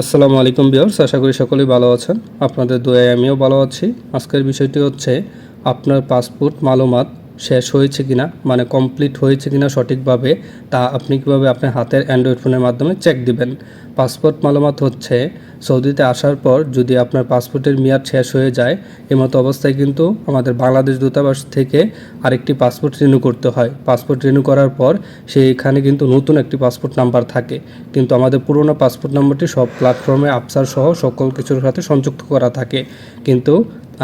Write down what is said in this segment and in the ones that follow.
আসসালামু আলাইকুম বিয়ার্স আশা করি সকলেই ভালো আছেন। আপনাদের দোয়ায় আমিও ভালো আছি। আজকের বিষয়টি হচ্ছে, আপনার পাসপোর্ট, মালুমাত শেষ হয়েছে কিনা মানে কমপ্লিট হয়েছে কিনা সঠিকভাবে, তা আপনি কীভাবে আপনার হাতের অ্যান্ড্রয়েড ফোনের মাধ্যমে চেক দিবেন। পাসপোর্ট মালামত হচ্ছে, সৌদিতে আসার পর যদি আপনার পাসপোর্টের মেয়াদ শেষ হয়ে যায় এমতো অবস্থায় কিন্তু আমাদের বাংলাদেশ দূতাবাস থেকে আরেকটি পাসপোর্ট রিনিউ করতে হয়। পাসপোর্ট রিনিউ করার পর সেইখানে কিন্তু নতুন একটি পাসপোর্ট নাম্বার থাকে। কিন্তু আমাদের পুরনো পাসপোর্ট নাম্বারটি সব প্ল্যাটফর্মে আপসার সহ সকল কিছুর সাথে সংযুক্ত করা থাকে। কিন্তু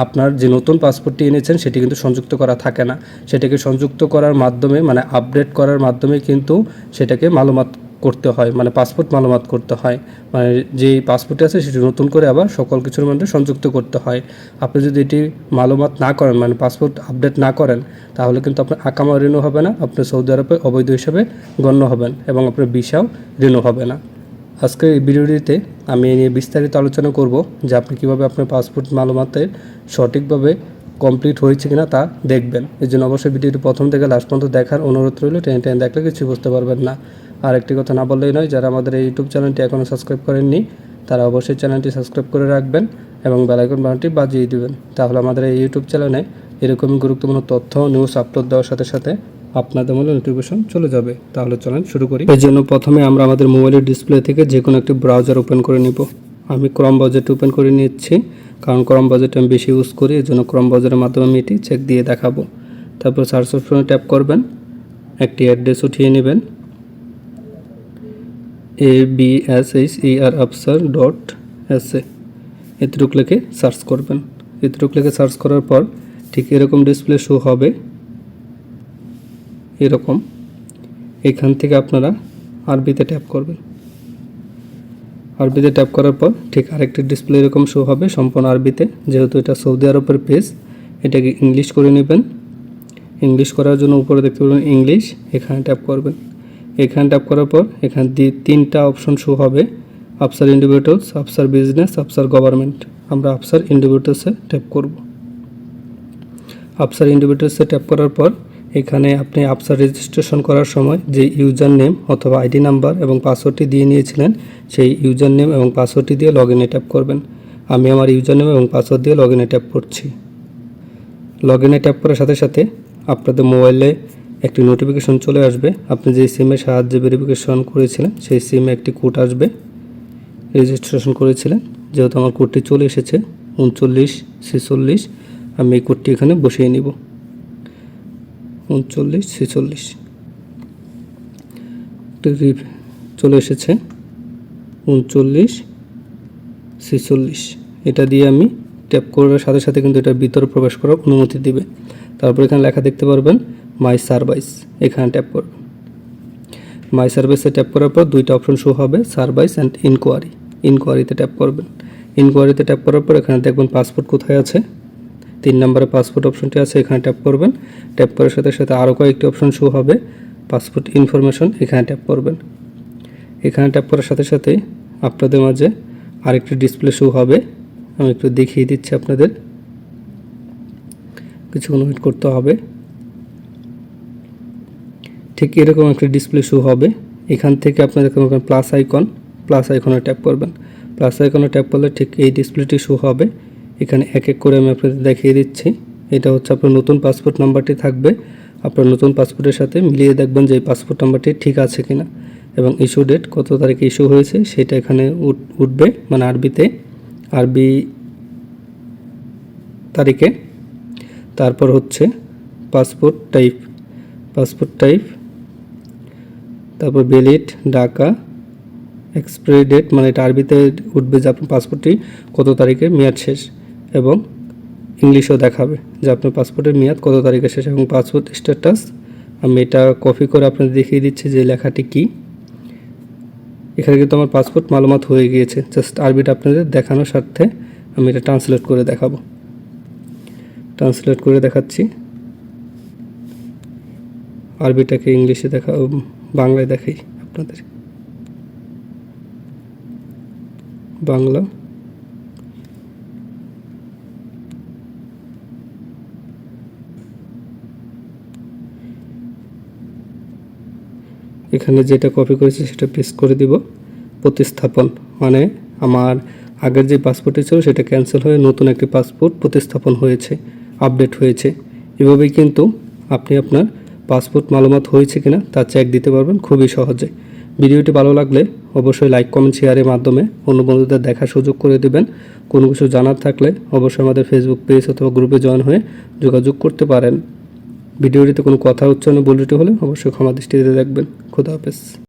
আপনার যে নতুন পাসপোর্টটি এনেছেন, সেটি কিন্তু সংযুক্ত করা থাকে না। সেটাকে সংযুক্ত করার মাধ্যমে মানে আপডেট করার মাধ্যমে কিন্তু সেটাকে মালুমাত করতে হয় মানে পাসপোর্ট মালুমাত করতে হয়। মানে যেই পাসপোর্টটি আছে, সেটি নতুন করে আবার সকল কিছুর মধ্যে সংযুক্ত করতে হয়। আপনি যদি এটি মালুমাত না করেন মানে পাসপোর্ট আপডেট না করেন, তাহলে কিন্তু আপনার আকামা রিনিউ হবে না, আপনি সৌদি আরবে অবৈধ হিসেবে গণ্য হবেন এবং আপনার ভিসাও রিনিউ হবে না। আজকের এই ভিডিওটিতে আমি এই নিয়ে বিস্তারিত আলোচনা করব যে আপনি কীভাবে আপনার পাসপোর্ট মালুমাতের সঠিকভাবে কমপ্লিট হয়েছে কিনা তা দেখবেন। এই জন্য অবশ্যই ভিডিওটি প্রথম থেকে লাস্ট পর্যন্ত দেখার অনুরোধ রইল। টেন টেন দেখলে কিছু বুঝতে পারবেন না। আর একটি কথা না বললেই নয়, যারা আমাদের এই ইউটিউব চ্যানেলটি এখনও সাবস্ক্রাইব করেননি, তারা অবশ্যই চ্যানেলটি সাবস্ক্রাইব করে রাখবেন এবং বেলাইকন বাটনটি বাজিয়ে দিবেন। তাহলে আমাদের এই ইউটিউব চ্যানেলে এরকমই গুরুত্বপূর্ণ তথ্য নিউজ আপলোড দেওয়ার সাথে সাথে আপনাদের মনে নোটিফিকেশন চলে যাবে। তাহলে চলেন শুরু করি। এই জন্য প্রথমে আমরা আমাদের মোবাইলের ডিসপ্লে থেকে যে কোনো একটি ব্রাউজার ওপেন করে নিব। আমি ক্রম বাজেট ওপেন করে নিচ্ছি, কারণ ক্রম বাজেট আমি বেশি ইউজ করি, এই জন্য ক্রম বাজারের মাধ্যমে আমি এটি চেক দিয়ে দেখাবো। তারপর সার্চ অপশনে ট্যাপ করবেন, একটি অ্যাড্রেস উঠিয়ে নেবেন। A B S H E R Absher dot S A এতটুক লিখে সার্চ করবেন। এতটুক লিখে সার্চ করার পর ঠিক এরকম ডিসপ্লে শো হবে। এরকম। এখান থেকে আপনারা আরবিতে ট্যাপ করবেন। আরবিতে ট্যাপ করার পর ঠিক আরেকটি ডিসপ্লে এরকম শো হবে সম্পূর্ণ আরবিতে। যেহেতু এটা সৌদি আরবের পেজ এটাকে ইংলিশ করে নেবেন। ইংলিশ করার জন্য উপরে দেখতে পাবেন ইংলিশ এখানে ট্যাপ করবেন। এখানে ট্যাপ করার পর এখানে দিয়ে তিনটা অপশন শো হবে। Absher individuals Absher business Absher government আমরা আফসার ইন্ডিভিজুয়ালসে ট্যাপ করব। আফসার ইন্ডিভিজুয়ালসে ট্যাপ করার পর এখানে আপনি আপসার রেজিস্ট্রেশন করার সময় যে ইউজার নেম অথবা আইডি নাম্বার এবং পাসওয়ার্ডটি দিয়ে নিয়েছিলেন, সেই ইউজার নেম এবং পাসওয়ার্ডটি দিয়ে লগ ইনে ট্যাপ করবেন। আমি আমার ইউজার নেম এবং পাসওয়ার্ড দিয়ে লগ ইনে ট্যাপ করছি। লগ ইনে ট্যাপ করার সাথে সাথে আপনাদের মোবাইলে একটি নোটিফিকেশন চলে আসবে। আপনি যে সিমের সাহায্যে ভেরিফিকেশন করেছিলেন, সেই সিমে একটি কোড আসবে। রেজিস্ট্রেশন করেছিলেন, যেহেতু আমার কোডটি চলে এসেছে, উনচল্লিশ, ছেচল্লিশ, আমি এই কোডটি এখানে বসিয়ে নিব। উনচল্লিশ, ছেচল্লিশ। চলে এসেছে। উনচল্লিশ, ছেচল্লিশ। এটা দিয়ে আমি ট্যাপ করার সাথে সাথে কিন্তু এটার ভিতরে প্রবেশ করার অনুমতি দিবে। তারপর এখানে লেখা দেখতে পারবেন মাই সার্ভাইস এখানে ট্যাপ করবেন মাই সার্ভিসে ট্যাপ করার পর দুইটা অপশন শো হবে সার্ভাইস অ্যান্ড ইনকোয়ারি ইনকোয়ারিতে ট্যাপ করবেন। ইনকোয়ারিতে ট্যাপ করার পর এখানে দেখবেন পাসপোর্ট কোথায় আছে। তিন নম্বরে পাসপোর্ট অপশনটি আছে, এখানে ট্যাপ করবেন। ট্যাপ করার সাথে সাথে আরও কয়েকটি অপশন শো হবে। পাসপোর্ট ইনফরমেশন এখানে ট্যাপ করবেন। এখানে ট্যাপ করার সাথে সাথে আপনাদের মাঝে আরেকটি ডিসপ্লে শো হবে। আমি একটু দেখিয়ে দিচ্ছি আপনাদের। কিছুক্ষণ ওয়েট করতে হবে। ঠিক এরকম একটা ডিসপ্লে শো হবে। এখান থেকে আপনাদের প্লাস আইকন প্লাস আইকনে ট্যাপ করবেন। প্লাস আইকনে ট্যাপ করলে ঠিক এই ডিসপ্লেটি শো হবে। এখানে এক এক করে আমি আপনাদের দেখিয়ে দিচ্ছি। এটা হচ্ছে আপনার নতুন পাসপোর্ট নাম্বারটি থাকবে। আপনার নতুন পাসপোর্টের সাথে মিলিয়ে দেখবেন যে পাসপোর্ট নাম্বারটি ঠিক আছে কিনা এবং ইস্যু ডেট কত তারিখে ইস্যু হয়েছে সেটা এখানে উঠবে মানে আরবিতে, আরবি তারিখে। তারপর হচ্ছে পাসপোর্ট টাইপ পাসপোর্ট টাইপ তারপর বেলিট ডাকা এক্সপায়ারি ডেট মানে এটা আরবিতে উঠবে যে আপনার পাসপোর্টটি কত তারিখে, মেয়াদ শেষ। এবং ইংলিশও দেখাবে যে আপনার পাসপোর্টের মেয়াদ কত তারিখে শেষ এবং পাসপোর্ট স্ট্যাটাস আমি এটা কপি করে আপনাদের দেখিয়ে দিচ্ছি যে লেখাটি কী। এখানে কিন্তু আমার পাসপোর্ট মালুমাত হয়ে গিয়েছে। জাস্ট আরবিটা আপনাদের দেখানোর স্বার্থে আমি এটা ট্রান্সলেট করে দেখাবো। ট্রান্সলেট করে দেখাচ্ছি। আরবিটাকে ইংলিশে দেখা, বাংলায় দেখাই আপনাদের। বাংলা। এখানে যেটা কপি করেছি সেটা পেস্ট করে দিব। প্রতিস্থাপন মানে আমার আগের যে পাসপোর্টটি ছিল সেটা ক্যান্সেল হয়ে নতুন একটি পাসপোর্ট প্রতিস্থাপন হয়েছে আপডেট হয়েছে। এভাবেই কিন্তু আপনি আপনার পাসপোর্ট মালুমাত হয়েছে কিনা তা চেক দিতে পারবেন খুবই সহজে। ভিডিওটি ভালো লাগলে অবশ্যই লাইক কমেন্ট শেয়ারের মাধ্যমে অন্য বন্ধুদের দেখার সুযোগ করে দেবেন। কোনো কিছু জানার থাকলে অবশ্যই আমাদের ফেসবুক পেজ অথবা গ্রুপে জয়েন হয়ে যোগাযোগ করতে পারেন। ভিডিওটিতে কোনো কথা উচ্চারণ বলিটি হলে অবশ্যই ক্ষমা দিতে দেখবেন। খোদা হাফেজ।